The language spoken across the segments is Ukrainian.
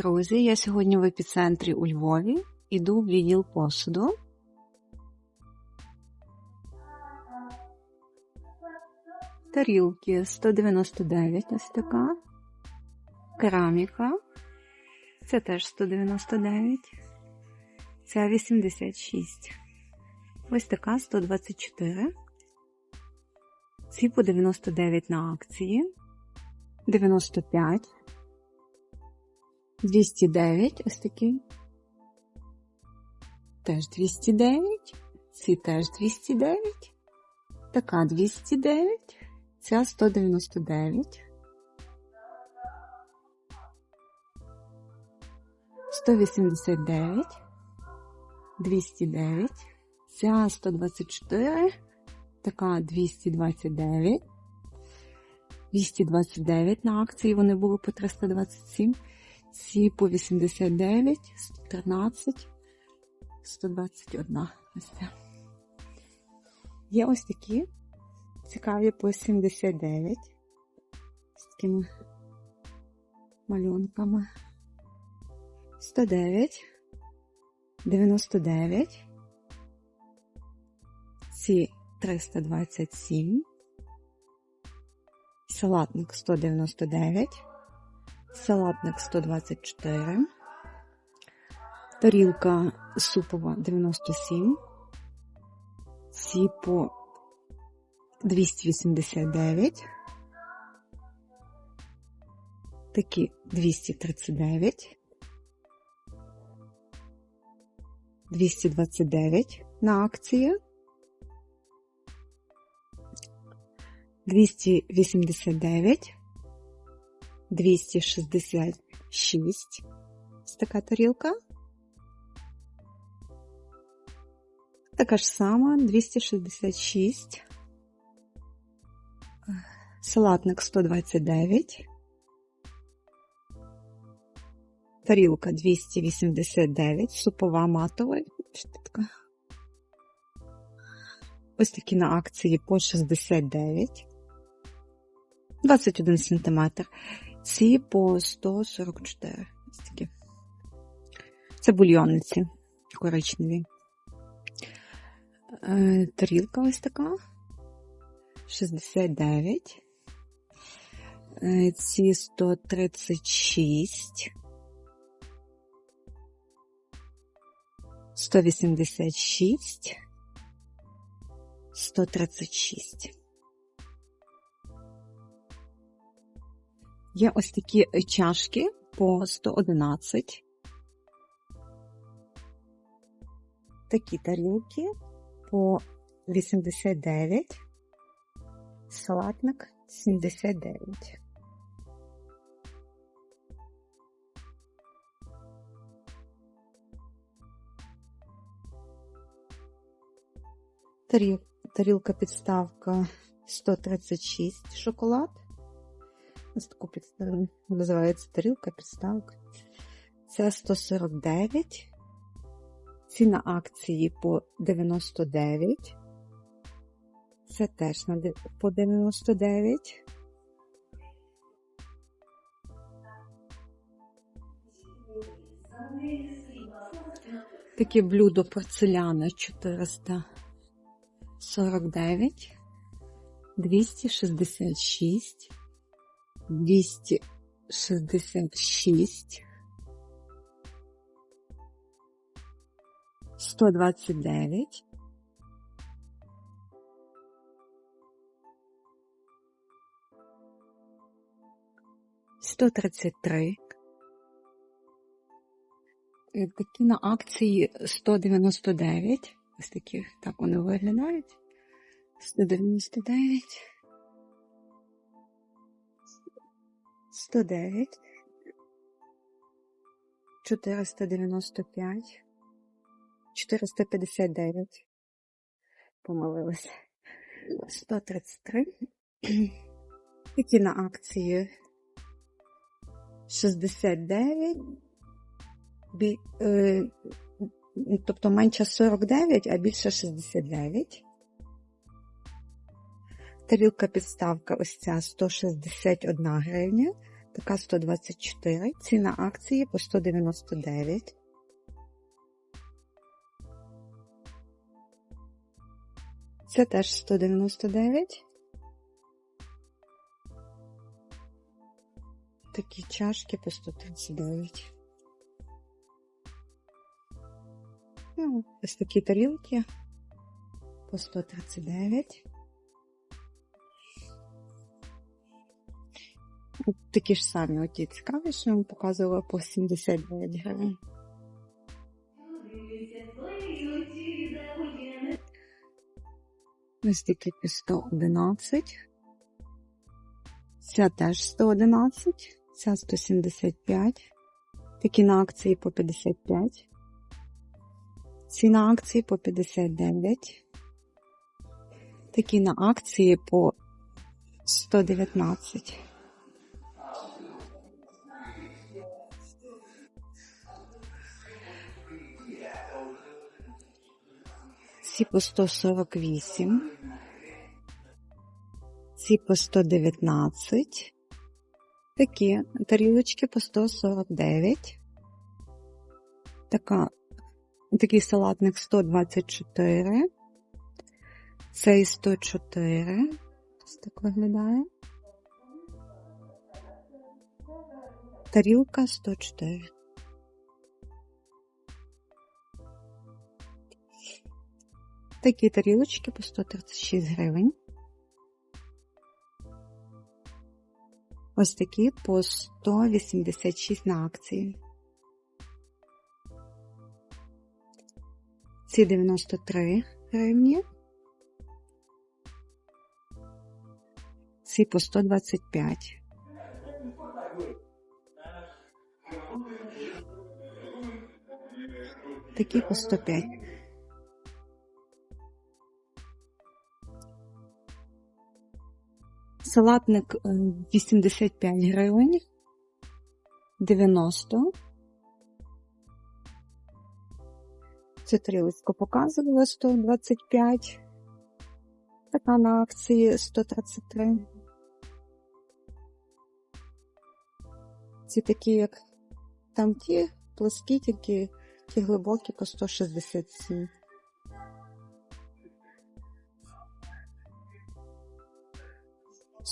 друзі! Я сьогодні в епіцентрі у Львові. Іду в відділ посуду. Тарілки 199 ось така. Кераміка. Це теж 199. Ця 86. Ось така 124. Ці по 99 на акції. 95. 209 ось такий. Теж 209. Ці теж 209. Така 209. Ця 199. 189. 209. Ця 124. Така 229. 229 на акції, вони були по 327. Ці по 89, 113, 121. Ось це. Є ось такі цікаві по 79 з такими малюнками. 109, 99, ці 327, салатник 199, салатник 124, тарілка супова 97, ці по 289, такі 239, 229 на акції, 289, 266. Ось така тарілка. Така ж сама 266. Салатник 129. Тарілка 289, супова матова. Ось такі на акції по 69. 21 см. Ці по 144. Ось такі. Це бульйонниці коричневі. Е, тарілка ось така. 69. Е, ці 136. 186. 136. Є ось такі чашки по 111. Такі тарілки по 89. Салатник 79. Таріл, тарілка підставка 136 шоколад. Ось таку підставку називається тарілка підставка. Це 149. Ціна акції по 99. Це теж по 99. Таке блюдо порцеляна 449, 266, 266, 129, Сто тридцять три. Такі на акції 199. Ось такі так вони виглядають. 199. 109. 495. 459. Помилилася. 133. Такі на акції 69. Бі, е, тобто менше 49, а більше 69. Тарілка підставка ось ця 161 гривня. Така 124. Ціна акції по 199. Це теж 199. Такі чашки по 139. Ну, ось такі тарілки по 139. Такі ж самі оті цікаві, що я вам показувала по 79 гривень. Ось такі по 111. Ця теж 111, ця 175. Такі на акції по 55. Ці на акції по 59. Такі на акції по 119. Ці по 148. Ці по 119. Такі тарілочки по 149. Така, такий салатник 124. Цей 104. Ось так виглядає. Тарілка 104. Такі тарілочки по 136 гривень. Ось такі по 186 на акції. Ці 93 гривні. Ці по 125. Такі по 105. Салатник е, 85 гривень. 90. Цю тарілочку показувала 125. Така на акції 133. Ці такі, як там ті плоскі, тільки ті глибокі по 167.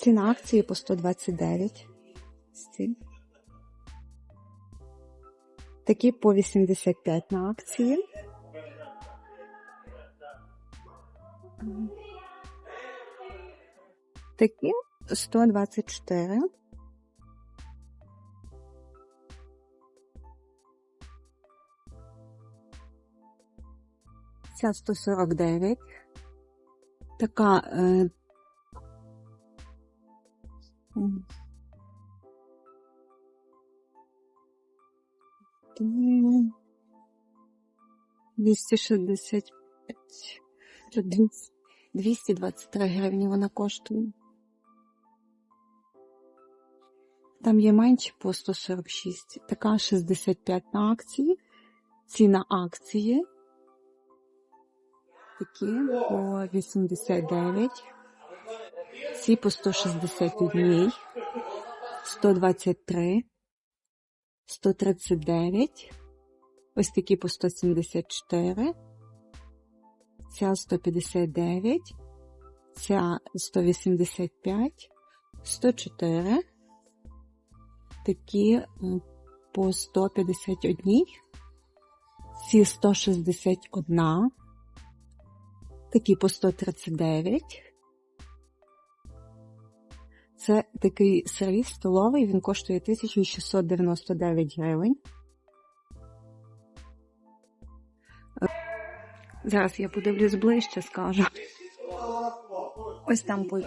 Ціна акції по 129. Ці. Такі по 85 на акції. Такі 124. Ця 149. Така 265. Тут 200 223 гривні вона коштує. Там є менші по 146. Така 65 на акції. Ці на акції. Такі по 89. Ці по 161, 123, 139, ось такі по 174, ця 159, ця 185, 104, такі по 151, ці 161, такі по 139, Це такий сервіс столовий, він коштує 1699 гривень. Зараз я подивлюсь ближче, скажу. Ось там по,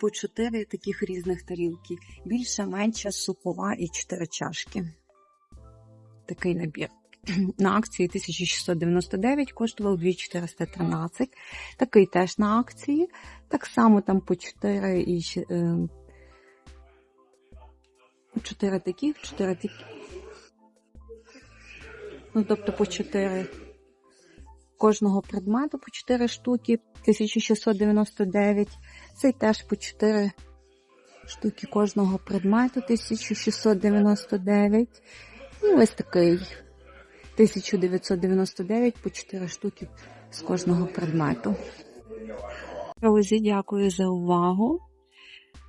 по чотири таких різних тарілки. Більша, менша, супова і чотири чашки. Такий набір. На акції 1699 коштував 2413. Такий теж на акції. Так само там по 4 і 4 такі, 4 такі. Ну, тобто по 4 кожного предмету по 4 штуки, 1699. Цей теж по 4 штуки кожного предмету, 1699. І ось такий 1999 по 4 штуки з кожного предмету. Друзі, дякую за увагу.